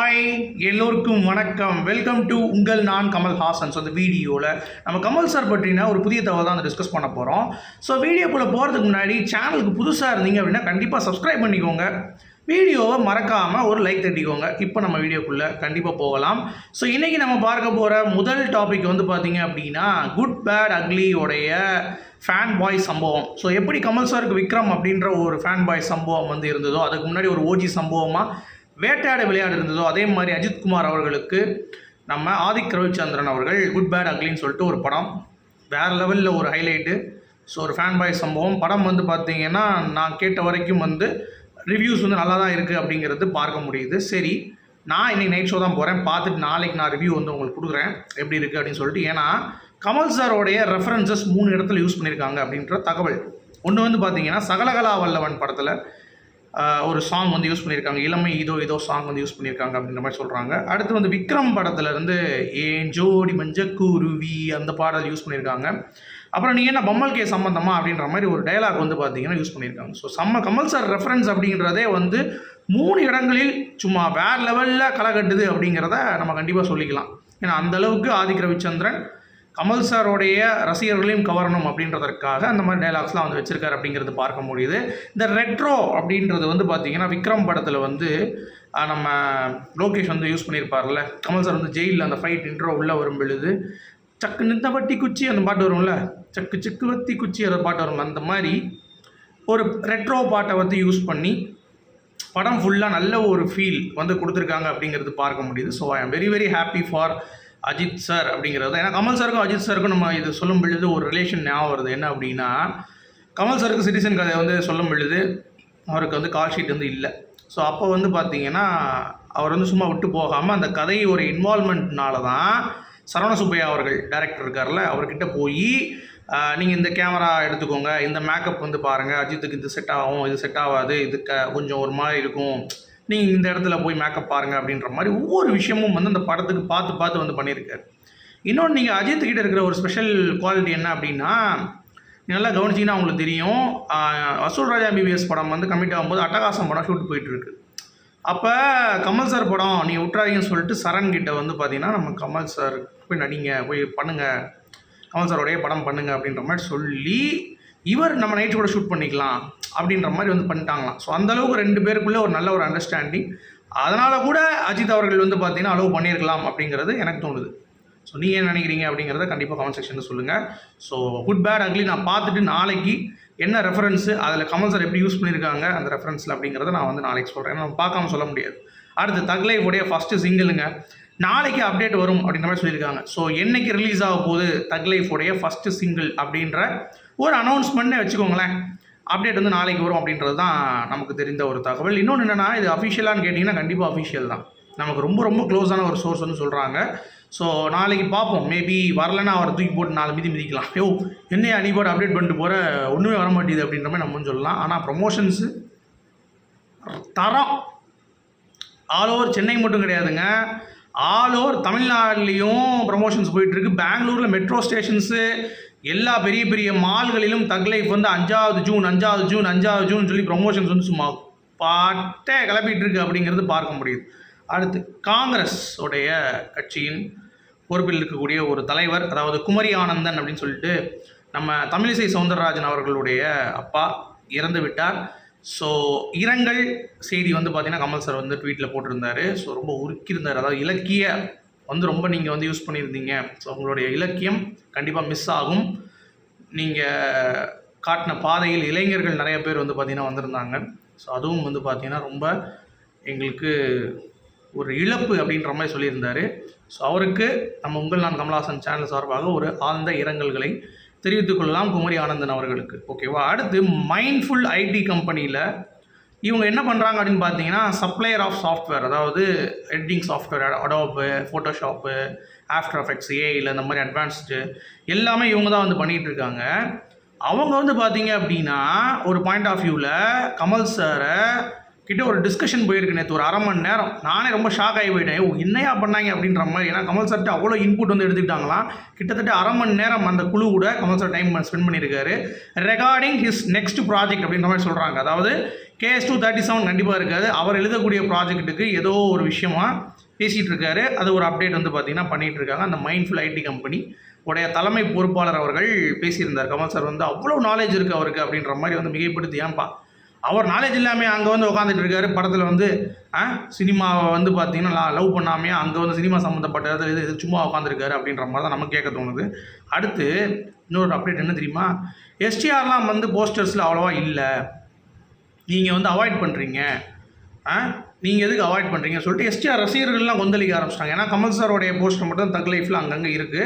Hi எல்லோருக்கும் வணக்கம். Welcome to உங்கள் நான் கமல் அந்த வீடியோவில் நம்ம கமல் சார் பற்றின ஒரு புதிய தகவல் தான் டிஸ்கஸ் பண்ண போகிறோம் ஸோ வீடியோக்குள்ளே போகிறதுக்கு முன்னாடி சேனலுக்கு புதுசாக இருந்தீங்க அப்படின்னா கண்டிப்பாக சப்ஸ்கிரைப் பண்ணிக்கோங்க. வீடியோவை மறக்காமல் ஒரு லைக் தட்டிக்கோங்க. இப்போ நம்ம வீடியோக்குள்ளே கண்டிப்பாக போகலாம். ஸோ இன்றைக்கி நம்ம பார்க்க போகிற முதல் டாபிக் வந்து பார்த்தீங்க அப்படின்னா குட் பேட் அக்லியோடைய ஃபேன் பாய் சம்பவம். ஸோ எப்படி கமல் சாருக்கு விக்ரம் அப்படின்ற ஒரு ஃபேன் பாய் சம்பவம் வந்து இருந்ததோ அதுக்கு முன்னாடி ஒரு ஓஜி சம்பவமாக வேட்டையாட விளையாடு இருந்ததோ அதே மாதிரி அஜித்குமார் அவர்களுக்கு நம்ம ஆதிக் ரவிச்சந்திரன் அவர்கள் குட் பேட் அக்லின்னு சொல்லிட்டு ஒரு படம். வேறு லெவலில் ஒரு ஹைலைட்டு ஸோ ஒரு ஃபேன் பாய் சம்பவம். படம் வந்து பார்த்தீங்கன்னா நான் கேட்ட வரைக்கும் வந்து ரிவ்யூஸ் வந்து நல்லா தான் இருக்குது அப்படிங்கிறது பார்க்க முடியுது. சரி நான் இன்றைக்கி நைட் ஷோ தான் போகிறேன் பார்த்துட்டு நாளைக்கு நான் ரிவ்யூ வந்து உங்களுக்கு கொடுக்குறேன். எப்படி இருக்குது அப்படின்னு சொல்லிட்டு ஏன்னா கமல் சாரோடைய ரெஃபரன்சஸ் மூணு இடத்துல யூஸ் பண்ணியிருக்காங்க அப்படின்ற தகவல். ஒன்று வந்து பார்த்தீங்கன்னா சகலகலா வல்லவன் படத்தில் ஒரு சாங் வந்து யூஸ் பண்ணியிருக்காங்க இளமை இதோ இதோ சாங் வந்து யூஸ் பண்ணியிருக்காங்க அப்படின்ற மாதிரி சொல்கிறாங்க அடுத்து வந்து விக்ரம் படத்துல இருந்து ஏன் ஜோடி மஞ்ச குருவி அந்த பாடல் யூஸ் பண்ணியிருக்காங்க அப்புறம் நீங்கள் என்ன பம்மல் கே சம்மந்தமா அப்படின்ற மாதிரி ஒரு டைலாக் வந்து பார்த்தீங்கன்னா யூஸ் பண்ணியிருக்காங்க ஸோ செம்ம கமல் சார் ரெஃபரன்ஸ் அப்படின்றதே வந்து மூணு இடங்களில் சும்மா வேற லெவலில் களை கட்டுது அப்படிங்கிறத நம்ம கண்டிப்பாக சொல்லிக்கலாம். ஏன்னா அந்தளவுக்கு ஆதிக் ரவிச்சந்திரன் கமல் சாரோடைய ரசிகர்களையும் கவரணும் அப்படின்றதற்காக அந்த மாதிரி டைலாக்ஸ்லாம் வந்து வச்சுருக்காரு அப்படிங்கிறது பார்க்க முடியுது. இந்த ரெட்ரோ அப்படின்றது வந்து பார்த்தீங்கன்னா விக்ரம் படத்தில் வந்து நம்ம லோகேஷ் வந்து யூஸ் பண்ணியிருப்பார்ல. கமல் சார் வந்து ஜெயிலில் அந்த ஃபைட் இன்ட்ரோ உள்ளே வரும் பொழுது சக்கு நித்த வட்டி குச்சி அந்த பாட்டு வரும்ல? சக்கு சிக்கு வத்தி குச்சி அந்த பாட்டு வரும்ல அந்த மாதிரி ஒரு ரெட்ரோ பாட்டை வந்து யூஸ் பண்ணி படம் ஃபுல்லாக நல்ல ஒரு ஃபீல் வந்து கொடுத்துருக்காங்க அப்படிங்கிறது பார்க்க முடியுது. So I am very very happy for Ajith sir அப்படிங்கிறது. ஏன்னா கமல் சாருக்கும் அஜித் சாருக்கும் நம்ம இது சொல்லும் பொழுது ஒரு ரிலேஷன் ஞாபகம் வருது. என்ன அப்படின்னா கமல் சாருக்கு சிட்டிசன் கதையை வந்து சொல்லும் பொழுது அவருக்கு வந்து கால் ஷீட் வந்து இல்லை. ஸோ அப்போ வந்து பார்த்தீங்கன்னா அவர் வந்து சும்மா விட்டு போகாமல் அந்த கதை ஒரு இன்வால்மெண்ட்னால தான் சரவண சுப்பையா அவர்கள் டேரக்டர் இருக்கார்ல அவர்கிட்ட போய் நீங்கள் இந்த கேமரா எடுத்துக்கோங்க. இந்த மேக்கப் வந்து பாருங்கள் அஜித்துக்கு இது செட் ஆகும். இது செட் ஆகாது. இது க கொஞ்சம் ஒரு மாதிரி இருக்கும். நீங்கள் இந்த இடத்துல போய் மேக்கப் பாருங்கள் அப்படின்ற மாதிரி ஒவ்வொரு விஷயமும் வந்து அந்த படத்துக்கு பார்த்து பார்த்து வந்து பண்ணியிருக்காரு. இன்னொன்று நீங்கள் அஜித் கிட்ட இருக்கிற ஒரு ஸ்பெஷல் குவாலிட்டி என்ன அப்படின்னா நீங்க நல்லா கவனிச்சிங்கன்னா உங்களுக்கு தெரியும் ஆஹ் வசூல் ராஜா எம்பிபிஎஸ் படம் வந்து கம்மிட் ஆகும்போது அட்டகாசம் படம் ஷூட் போயிட்டுருக்கு அப்போ கமல் சார் படம் நீ விட்றாதீங்கன்னு சொல்லிட்டு சரண் கிட்ட வந்து பார்த்தீங்கன்னா நம்ம கமல் சார் போய் நடிங்க போய் பண்ணுங்கள் கமல் சாரோடைய படம் பண்ணுங்கள் அப்படின்ற மாதிரி சொல்லி இவர் நம்ம நைட் கூட ஷூட் பண்ணிக்கலாம் அப்படின்ற மாதிரி வந்து பண்ணிட்டாங்களாம். ஸோ அந்தளவுக்கு ரெண்டு பேருக்குள்ளே ஒரு நல்ல ஒரு அண்டர்ஸ்டாண்டிங் அதனால் கூட அஜித் அவர்கள் வந்து பார்த்தீங்கன்னா அலோவ் பண்ணியிருக்கலாம் அப்படிங்கிறது எனக்கு தோணுது. ஸோ நீங்கள் என்ன நினைக்கிறீங்க அப்படிங்கிறத கண்டிப்பாக கமெண்ட் செக்ஷனில் சொல்லுங்கள் ஸோ குட் பேட் அக்லி நான் பார்த்துட்டு நாளைக்கு என்ன ரெஃபரன்ஸு அதில் கமல் சார் எப்படி யூஸ் பண்ணியிருக்காங்க அந்த ரெஃபரன்ஸில் அப்படிங்கிறத நான் வந்து நாளைக்கு சொல்கிறேன் நம்ம பார்க்காம சொல்ல முடியாது. அடுத்து தக்லைஃபுடைய ஃபஸ்ட்டு சிங்கிளுங்க நாளைக்கு அப்டேட் வரும் அப்படின்ற மாதிரி சொல்லியிருக்காங்க. ஸோ என்னைக்கு ரிலீஸ் ஆக போகுது தக்லைஃபுடைய ஃபஸ்ட்டு சிங்கிள் அப்படின்ற ஒரு அனௌன்ஸ்மெண்ட்டே வச்சுக்கோங்களேன். அப்டேட் வந்து நாளைக்கு வரும் அப்படின்றது தான் நமக்கு தெரிந்த ஒரு தகவல். இன்னொன்று என்னென்னா இது அஃபிஷியலான்னு கேட்டிங்கன்னா கண்டிப்பாக அஃபிஷியல் தான். நமக்கு ரொம்ப ரொம்ப க்ளோஸான ஒரு சோர்ஸ் வந்து சொல்கிறாங்க ஸோ நாளைக்கு பார்ப்போம். மேபி வரலன்னா அவரை தூக்கி போட்டு நாலு மிதி மிதிக்கலாம். யோ என்னையா நீ போட்டு அப்டேட் பண்ணிட்டு போகிற ஒன்றுமே வர மாட்டேங்குது அப்படின்ற மாதிரி நம்ம சொல்லலாம். ஆனால் ப்ரொமோஷன்ஸு தரம். ஆல் ஓவர் சென்னை மட்டும் கிடையாதுங்க. ஆல் ஓவர் தமிழ்நாடுலேயும் ப்ரொமோஷன்ஸ் போயிட்டுருக்கு பெங்களூரில் மெட்ரோ ஸ்டேஷன்ஸு எல்லா பெரிய பெரிய மால்களிலும் தக் லைஃப் வந்து அஞ்சாவது ஜூன் அஞ்சாவது ஜூன் அஞ்சாவது ஜூன் சொல்லி ப்ரொமோஷன்ஸ் வந்து சும்மா பாட்டே கிளப்பிட்டு இருக்கு அப்படிங்கிறது பார்க்க முடியுது. அடுத்து காங்கிரஸ் உடைய கட்சியின் பொறுப்பில் இருக்கக்கூடிய ஒரு தலைவர் அதாவது குமரி ஆனந்தன் அப்படின்னு சொல்லிட்டு நம்ம தமிழிசை சவுந்தரராஜன் அவர்களுடைய அப்பா இறந்து விட்டார். ஸோ இரங்கல் செய்தி வந்து பார்த்தீங்கன்னா கமல் சார் வந்து ட்வீட்டில் போட்டிருந்தார். ஸோ ரொம்ப உருக்கியிருந்தார். அதாவது இலக்கிய வந்து ரொம்ப நீங்கள் வந்து யூஸ் பண்ணியிருந்தீங்க. ஸோ உங்களுடைய இலக்கியம் கண்டிப்பாக மிஸ் ஆகும். நீங்கள் காட்டின பாதையில் இளைஞர்கள் நிறைய பேர் வந்து பார்த்திங்கன்னா வந்திருந்தாங்க. ஸோ அதுவும் வந்து பார்த்திங்கன்னா ரொம்ப எங்களுக்கு ஒரு இழப்பு அப்படின்ற மாதிரி சொல்லியிருந்தார். ஸோ அவருக்கு நம்ம உங்கள் நான் கமலஹாசன் சேனல் சார்பாக ஒரு ஆழ்ந்த இரங்கல்களை தெரிவித்துக்கொள்ளலாம் குமரி ஆனந்தன் அவர்களுக்கு. ஓகேவா அடுத்து மைண்ட்ஃபுல் ஐடி கம்பெனியில் இவங்க என்ன பண்ணுறாங்க அப்படின்னு பார்த்தீங்கன்னா சப்ளையர் ஆஃப் சாஃப்ட்வேர் அதாவது editing software Adobe Photoshop after effects ஏஐயில் இந்த மாதிரி அட்வான்ஸ்டு எல்லாமே இவங்க தான் வந்து பண்ணிகிட்டு இருக்காங்க. அவங்க வந்து பார்த்தீங்க அப்படின்னா ஒரு பாயிண்ட் ஆஃப் வியூவில் கமல் சாரை கிட்ட ஒரு டிஸ்கஷன் போயிருக்கு நேற்று ஒரு அரை மணி நேரம். நானே ரொம்ப ஷாக் ஆகி போயிட்டேன். என்னையா பண்ணாங்க அப்படின்ற மாதிரி. ஏன்னா கமல் சார்ட்டு அவ்வளோ இன்புட் வந்து எடுத்துக்கிட்டாங்களாம். கிட்டத்தட்ட அரை மணி நேரம் அந்த குழு கூட கமல் சார் டைம் ஸ்பெண்ட் பண்ணியிருக்காரு. ரெகார்டிங் ஹிஸ் நெக்ஸ்ட் ப்ராஜெக்ட் அப்படின்ற மாதிரி சொல்கிறாங்க அதாவது கேஎஸ் டூ தேர்ட்டி செவன் கண்டிப்பாக இருக்காது. அவர் எழுதக்கூடிய ப்ராஜெக்ட்டுக்கு ஏதோ ஒரு விஷயமா பேசிகிட்டு இருக்காரு அது ஒரு அப்டேட் வந்து பார்த்தீங்கன்னா பண்ணிகிட்டு இருக்காங்க அந்த மைண்ட்ஃபுல் ஐடி கம்பெனி உடைய தலைமை பொறுப்பாளர் அவர்கள் பேசியிருந்தார். கமல் சார் வந்து அவ்வளோ நாலேஜ் இருக்குது அவருக்கு அப்படின்ற மாதிரி வந்து மிகைப்படுத்தி ஏன்பா அவர் நாலேஜ் இல்லாமல் அங்கே வந்து உட்காந்துட்டு இருக்காரு? படத்தில் வந்து ஆ சினிமாவை வந்து பார்த்தீங்கன்னா லவ் பண்ணாமே அங்கே வந்து சினிமா சம்மந்தப்பட்டது இது இது சும்மா உட்காந்துருக்காரு அப்படின்ற மாதிரி தான் நமக்கு கேட்க தோணுது. அடுத்து இன்னொரு அப்டேட் என்ன தெரியுமா? எஸ்டிஆர்லாம் வந்து போஸ்டர்ஸில் அவ்வளோவா இல்லை. நீங்கள் வந்து அவாய்ட் பண்ணுறீங்க ஆ நீங்கள் எதுக்கு அவாய்ட் பண்ணுறீங்க சொல்லிட்டு எஸ்டிஆர் ரசிகர்கள்லாம் கொந்தளிக்க ஆரம்பிச்சிட்டாங்க. ஏன்னா கமல் சாரோடைய போஸ்டர் மட்டும் தக் லைஃப்பில் அங்கங்கே இருக்குது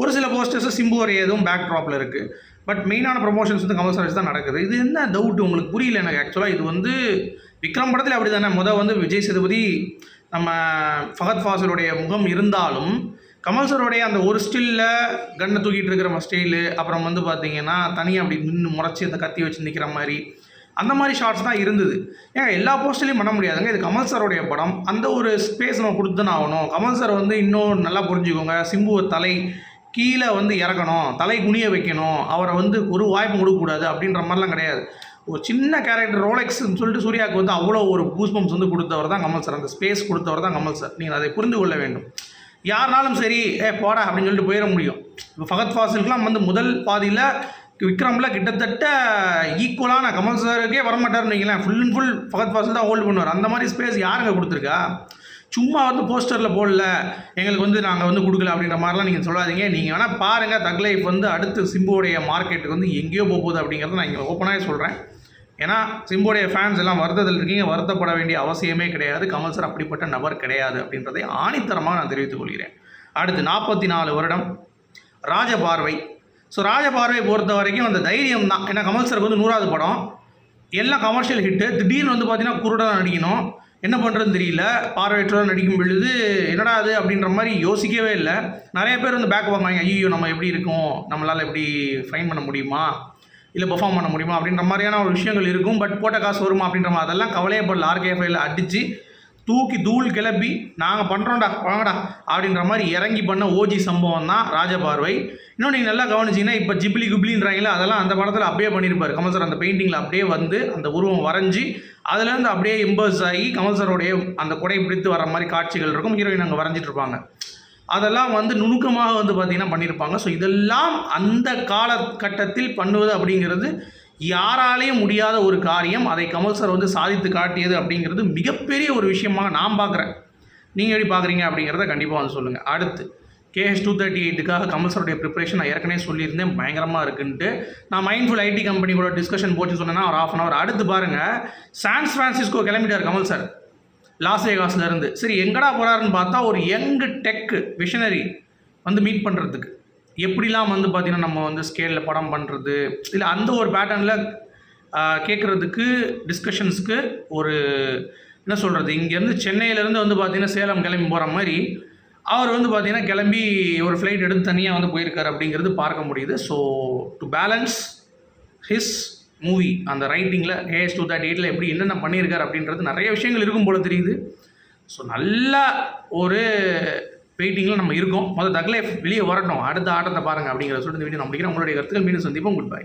ஒரு சில போஸ்டர்ஸ் சிம்புவரைய எதுவும் பேக் ட்ராப்பில் இருக்குது பட் மெயினான ப்ரொமோஷன்ஸ் வந்து கமல் சார் வச்சு தான் நடக்குது. இது என்ன டவுட் உங்களுக்கு புரியல எனக்கு ஆக்சுவலாக இது வந்து விக்ரம் படத்தில் அப்படி தானே முத வந்து விஜய் சேதுபதி நம்ம ஃபகத் ஃபாசலுடைய முகம் இருந்தாலும் கமல் சாரோடைய அந்த ஒரு ஸ்டில்ல கண்ணை தூக்கிட்டு இருக்கிற ஸ்டைலு அப்புறம் வந்து பார்த்தீங்கன்னா தனியாக அப்படி நின்று முறைச்சி அந்த கத்தி வச்சு நிற்கிற மாதிரி அந்த மாதிரி ஷார்ட்ஸ் தான் இருந்தது. ஏன் எல்லா போஸ்ட்லையும் பண்ண முடியாதுங்க. இது கமல் சாரோடைய படம். அந்த ஒரு ஸ்பேஸ் நம்ம கொடுத்து தானே ஆகணும். கமல் சார் வந்து இன்னும் நல்லா புரிஞ்சுக்கோங்க. சிம்புவை தலை கீழே வந்து இறக்கணும் தலை குனிய வைக்கணும் அவரை வந்து ஒரு வாய்ப்பு கொடுக்கக்கூடாது அப்படின்ற மாதிரிலாம் கிடையாது. ஒரு சின்ன கேரக்டர் ரோலெக்ஸ்னு சொல்லிட்டு சூர்யாவுக்கு வந்து அவ்வளோ ஒரு பூஸ்பம்ஸ் வந்து கொடுத்தவர் தான் கமல் சார் அந்த ஸ்பேஸ் கொடுத்தவர் தான் கமல் சார் நீங்கள் அதை புரிந்து கொள்ள வேண்டும். யாருனாலும் சரி ஏ போடா அப்படின்னு சொல்லிட்டு போயிட முடியும். இப்போ ஃபகத் ஃபாசிலுக்குலாம் வந்து முதல் பாதியில் விக்ரமில் கிட்டத்தட்ட ஈக்குவலான கமல் சாருக்கே வரமாட்டார்னு வைங்களேன். Full and full Fahadh Faasil தான் ஹோல்டு பண்ணுவார். அந்த மாதிரி ஸ்பேஸ் யாருங்க கொடுத்துருக்கா? சும்மா வந்து போஸ்டரில் போடல. எங்களுக்கு வந்து நாங்கள் வந்து கொடுக்கல அப்படின்ற மாதிரிலாம் நீங்கள் சொல்லாதீங்க. நீங்கள் வேணால் பாருங்கள் தக் லைஃப் வந்து அடுத்து சிம்புவோடைய மார்க்கெட்டுக்கு வந்து எங்கேயோ போகுது அப்படிங்கிறத நான் இங்கே ஓப்பனாகவே சொல்கிறேன் ஏன்னா சிம்புடைய ஃபேன்ஸ் எல்லாம் வருத்தத்தில் இருக்கீங்க. வருத்தப்பட வேண்டிய அவசியமே கிடையாது. கமல் சார் அப்படிப்பட்ட நபர் கிடையாது அப்படின்றதை ஆணித்தரமாக நான் தெரிவித்துக் கொள்கிறேன். அடுத்து நாற்பத்தி நாலு வருடம். ராஜபார்வை. ஸோ ராஜபார்வை பொறுத்த வரைக்கும் அந்த தைரியம் தான். ஏன்னா கமல் சாருக்கு வந்து நூறாவது படம். எல்லாம் கமர்ஷியல் ஹிட்டு திடீர்னு வந்து பார்த்தீங்கன்னா குருடாக நடிக்கணும். என்ன பண்ணுறதுன்னு தெரியல. பார்வையற்றோர் நடிக்கும் பொழுது என்னடா அது அப்படின்ற மாதிரி யோசிக்கவே இல்லை. நிறைய பேர் வந்து பேக் வாங்குவாங்க ஐயோ நம்ம எப்படி இருக்கோம்? நம்மளால் எப்படி ஃபைன் பண்ண முடியுமா? இல்லை பெர்ஃபார்ம் பண்ண முடியுமா? அப்படின்ற மாதிரியான ஒரு விஷயங்கள் இருக்கும். பட் போட்ட காசு வருமா அப்படின்ற மாதிரி அதெல்லாம் கவலையே படல. ஆர்கேஃபைல அடித்து தூக்கி தூள் கிளப்பி நாங்கள் பண்ணுறோம்டா வாங்கடா அப்படின்ற மாதிரி இறங்கி பண்ண ஓஜி சம்பவம் தான் ராஜபார்வை. இன்னும் நீங்கள் நல்லா கவனிச்சிங்கன்னா இப்போ ஜிப்ளி குப்ளின்றாங்களே அதெல்லாம் அந்த படத்தில் அப்படியே பண்ணியிருப்பார் கமல் சார் அந்த பெயிண்டிங்கில் அப்படியே வந்து அந்த உருவம் வரைஞ்சி அதுலேருந்து அப்படியே இம்பர்ஸ் ஆகி கமல் சாரோடைய அந்த கொடை பிடித்து வர மாதிரி காட்சிகள் இருக்கும். ஹீரோயின் அங்கே வரைஞ்சிட்டு இருப்பாங்க. அதெல்லாம் வந்து நுணுக்கமாக வந்து பார்த்திங்கன்னா பண்ணியிருப்பாங்க ஸோ இதெல்லாம் அந்த காலகட்டத்தில் பண்ணுவது அப்படிங்கிறது யாராலையும் முடியாத ஒரு காரியம். அதை கமல் சார் வந்து சாதித்து காட்டியது அப்படிங்கிறது மிகப்பெரிய ஒரு விஷயமாக நான் பார்க்குறேன் நீங்கள் எப்படி பார்க்குறீங்க அப்படிங்கிறத கண்டிப்பாக வந்து சொல்லுங்கள் அடுத்து கேஎஸ் டூ தேர்ட்டி எயிட்டுக்காக கமல்சருடைய ப்ரிப்பரேஷன் நான் ஏற்கனவே சொல்லியிருந்தேன். பயங்கரமாக இருக்குன்ட்டு. நான் மைண்ட்ஃபுல் ஐடி கம்பெனி கூட டிஸ்கஷன் போச்சு சொன்னேன்னா ஒரு ஆஃப் அன் அவர் அடுத்து பாருங்கள் சான்ஸ் ஃப்ரான்சிஸ்கோ கிளம்பிட்டார் கமல் சார் லாஸ் ஏகாஸ்லேருந்து சரி எங்கடா போகிறாருன்னு பார்த்தா ஒரு யங்கு டெக்கு விஷனரி வந்து மீட் பண்ணுறதுக்கு எப்படிலாம் வந்து பார்த்திங்கன்னா நம்ம வந்து ஸ்கேலில் படம் பண்ணுறது இல்லை அந்த ஒரு பேட்டர்னில் கேட்குறதுக்கு டிஸ்கஷன்ஸுக்கு ஒரு என்ன சொல்கிறது இங்கேருந்து சென்னையிலேருந்து வந்து பார்த்திங்கன்னா சேலம் கிளம்பி போகிற மாதிரி அவர் வந்து பார்த்திங்கன்னா கிளம்பி ஒரு ஃப்ளைட் எடுத்து தனியாக வந்து போயிருக்கார் அப்படிங்கிறது பார்க்க முடியுது. So to balance his movie அந்த ரைட்டிங்கில் ஏஎஸ் டூ தேர்ட்டி எயிட்டில் எப்படி என்னென்ன பண்ணியிருக்கார் அப்படின்றது நிறைய விஷயங்கள் இருக்கும் போல தெரியுது. ஸோ நல்ல ஒரு வெயிட்டிங்கில் நம்ம இருக்கோம். முதல் தக்லைஃப் வெளியே வரட்டும். அடுத்த ஆட்டத்தை பாருங்கள் அப்படிங்கிற சொல்லிட்டு இந்த வீடியோ நான் முடிக்கிறேன். உங்களுடைய கருத்துக்கள் மீண்டும் சந்திப்போம். Good bye